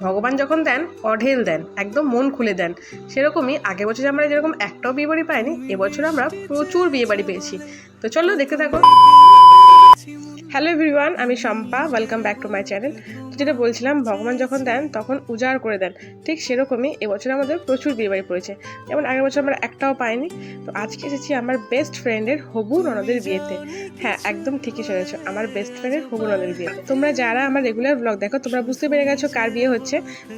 ভগবান যখন দেন, অঢেল দেন, একদম মন খুলে দেন। সেরকমই আগের বছর আমরা যেরকম একটাও বিয়ে বাড়ি পাইনি এবছর আমরা প্রচুর বিয়ে বাড়ি পেয়েছি। তো চলো দেখতে থাকো। হ্যালো এভরিওয়ান, আমি Shampa, welcome back to my channel. তো যেটা বলছিলাম, ভগবান যখন দেন, তখন উজাড় করে দেন। ঠিক সেরকমই এবছর আমাদের প্রচুর বিয়ে বাড়ি পড়েছে। যেমন আগের বছর আমরা একটাও পাইনি। তো আজকে এসেছি আমার বেস্ট ফ্রেন্ডের হবু ননদের বিয়েতে। হ্যাঁ একদম ঠিকই শুনেছো, আমার বেস্ট ফ্রেন্ডের হবু ননদের বিয়ে। তোমরা যারা আমার রেগুলার ব্লগ দেখো, তোমরা বুঝতে পেরে গেছো কার বিয়ে হচ্ছে।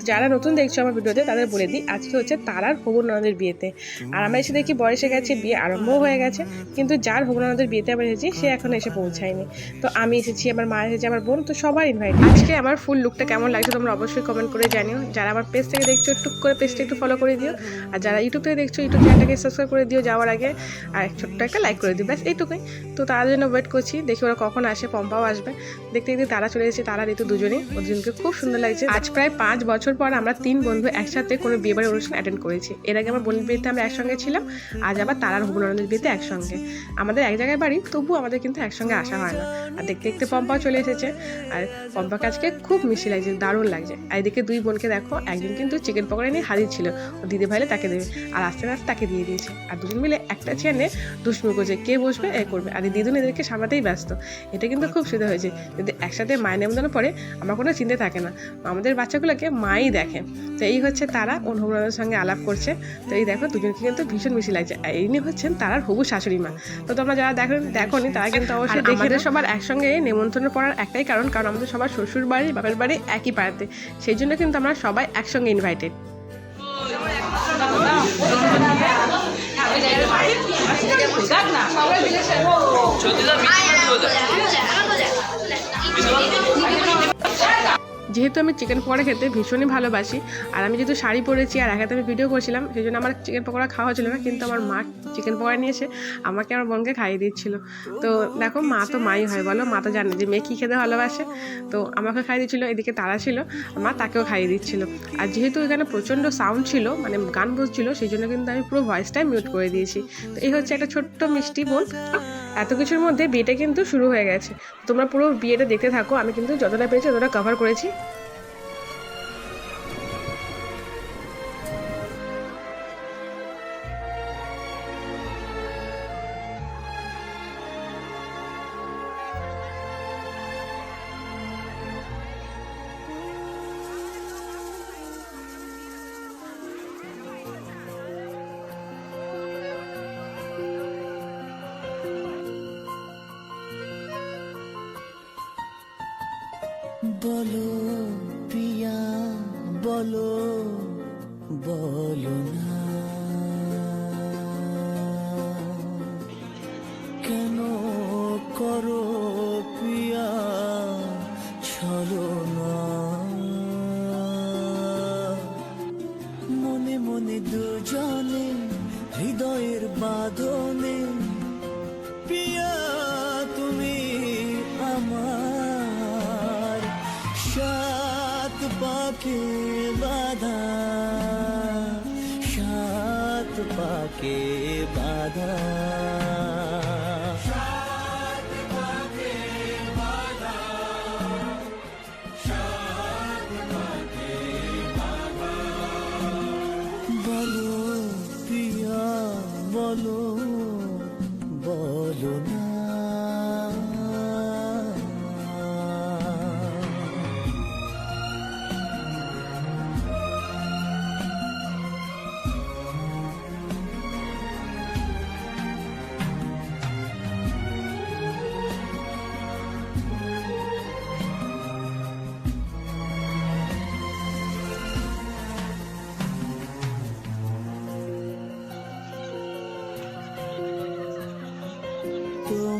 যারা নতুন দেখছ আমার ভিডিওতে, তাদের বলে দিই, আজকে হচ্ছে তারার হবু ননদের বিয়েতে। আর আমরা এসে দেখি বয়সে গেছে, বিয়ে আরম্ভও হয়ে গেছে। কিন্তু যার হবু ননদের বিয়েতে আমরা এসেছি, সে এখনও এসে পৌঁছায়নি। তো আমি এসেছি, আমার মা এসেছে, আমার বোন, তো সবার ইনভাইট আজকে আমার ফুল লুকটা কেমন লাগছে তোমরা অবশ্যই কমেন্ট করে জানিও। যারা আমার পেজ থেকে দেখছ টুক করে পেজটা একটু ফলো করে দিও। আর যারা ইউটিউব থেকে দেখছ ইউটিউব চ্যানেলটাকে সাবস্ক্রাইব করে দিও যাওয়ার আগে। আর ছোট্ট একটা লাইক করে দিও, ব্যাস এইটুকুই। তো তার জন্য ওয়েট করছি, দেখি ওরা কখন আসে, পম্পাও আসবে। দেখতে দেখতে তারা চলে এসেছে, তারা ঋতু দুজনেই। ওদেরকে খুব সুন্দর লাগছে। আজ প্রায় পাঁচ বছর পর আমরা তিন বন্ধু একসাথে কোনো বিয়ে বাড়ির অনুষ্ঠান অ্যাটেন্ড করেছি। এর আগে আমার বোনের বিয়েতে আমরা একসঙ্গে ছিলাম, আজ আবার তারার হবুনন্দের বিয়েতে একসঙ্গে। আমাদের এক জায়গায় বাড়ি তবু আমাদের কিন্তু একসঙ্গে আসা হয় না। আর দেখতে দেখতে পম্পাও চলে এসেছে। আর পম্পাকে আজকে খুব মিষ্টি লাগছে দারুণ লাগছে। আর এদিকে দুই বোনকে দেখো একজন কিন্তু চিকেন পকোড়া নিয়ে হাজির ছিল। ও দিদি ভাইলে তাকে দেবে আর আস্তে আস্তে তাকে দিয়ে দিয়েছে। আর দুজন মিলে একটা চেয়ার নিয়ে দুষ্মি করছে কে বসবে এ করবে। আর এই দিদুন এদেরকে সামলাতেই ব্যস্ত। এটা কিন্তু খুব সুবিধা হয়েছে যদি একসাথে মায়ের নেমন্তন্ন পরে আমার কোনো চিন্তা থাকে না। আমাদের বাচ্চাগুলোকে মাই দেখে। তো এই হচ্ছে তারা হবুরাদের সঙ্গে আলাপ করছে। তো এই দেখো দুজনকে কিন্তু ভীষণ মিশি লাগছে। আর ইনি হচ্ছেন তারার হবু শাশুড়ি মা। তো তোমরা যারা দেখো দেখোনি তারা কিন্তু অবশ্যই দেখে সবার একসঙ্গে নেমন্তন্ন পড়ার একটাই কারণ কারণ আমাদের সবার শ্বশুর বাড়ি বাপের বাড়ি একই পাড়াতে। সেই জন্য কিন্তু আমরা সবাই একসঙ্গে ইনভাইটেড যেহেতু আমি চিকেন পকোড়া খেতে ভীষণই ভালোবাসি, আর আমি যেহেতু শাড়ি পরেছি আর একাতে আমি ভিডিও করছিলাম, সেই জন্য আমার চিকেন পকোড়া খাওয়া ছিল না, কিন্তু আমার মা চিকেন পকোড়া নিয়ে এসে আমাকে আমার বোনকে খাইয়ে দিচ্ছিল। তো দেখো মা তো মাই হয়, বলো? মা তো জানে যে মেয়ে কী খেতে ভালোবাসে। তো আমাকে খাইয়ে দিচ্ছিল, এদিকে তারা ছিল, মা তাকেও খাইয়ে দিচ্ছিল। আর যেহেতু এখানে প্রচণ্ড সাউন্ড ছিল মানে গান বসছিল সেই জন্য কিন্তু আমি পুরো ভয়েসটাই মিউট করে দিয়েছি। তো এই হচ্ছে একটা ছোট্ট মিষ্টি বোন। এত কিছুর মধ্যে বিয়েটা কিন্তু শুরু হয়ে গেছে। তোমরা পুরো বিয়েটা দেখতে থাকো, আমি কিন্তু যতটা পেয়েছি ততটা কভার করেছি। বলো প্রিয়া বলো বলো না। কেন করো প্রিয়া ছলো না। মনে মনে দুজনে হৃদয়ের বাঁধনে পাকে বাধা? বলো প্রিয়া বলো।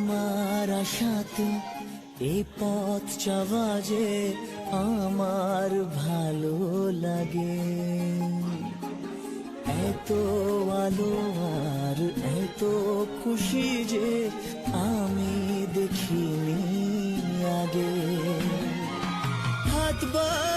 তোমার আশাতে এ পথ চাওয়া যে আমার ভালো লাগে। এত আলো আর এত খুশি যে আমি দেখিনি আগে। হাত বাড়ালে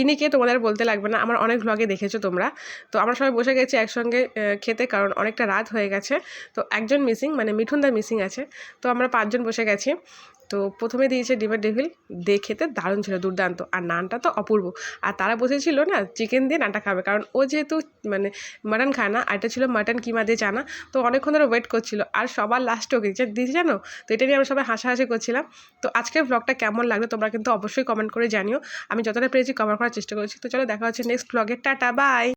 ইনিকে তোমাদের বলতে লাগবে না, আমার অনেক ভ্লগে দেখেছ তোমরা। তো আমরা সবাই বসে গেছি একসঙ্গে খেতে, কারণ অনেকটা রাত হয়ে গেছে। তো একজন মিসিং মানে মিঠুনদা মিসিং আছে। তো আমরা পাঁচজন বসে গেছি। তো প্রথমে দিয়েছে ডিমের ডেভিল, দিয়ে খেতে দারুণ ছিল, দুর্দান্ত। আর নানটা তো অপূর্ব। আর তারা বসেছিল না, চিকেন দিয়ে নানটা খাবে। কারণ ও যেহেতু মানে মাটন খায় না, আর এটা ছিল মাটন কিমা দিয়ে চানা, তো অনেকক্ষণ ধরে ওয়েট করছিল। আর সবার লাস্টে ওকে দিয়েছে জানো? তো এটা নিয়ে আমরা সবাই হাসাহাসি করছিলাম। তো আজকের ব্লগটা কেমন লাগল তোমরা কিন্তু অবশ্যই কমেন্ট করে জানিও। আমি যতটা পেরেছি কভার করার চেষ্টা করেছি। তো চলো দেখা হচ্ছে নেক্সট ব্লগে টাটা বাই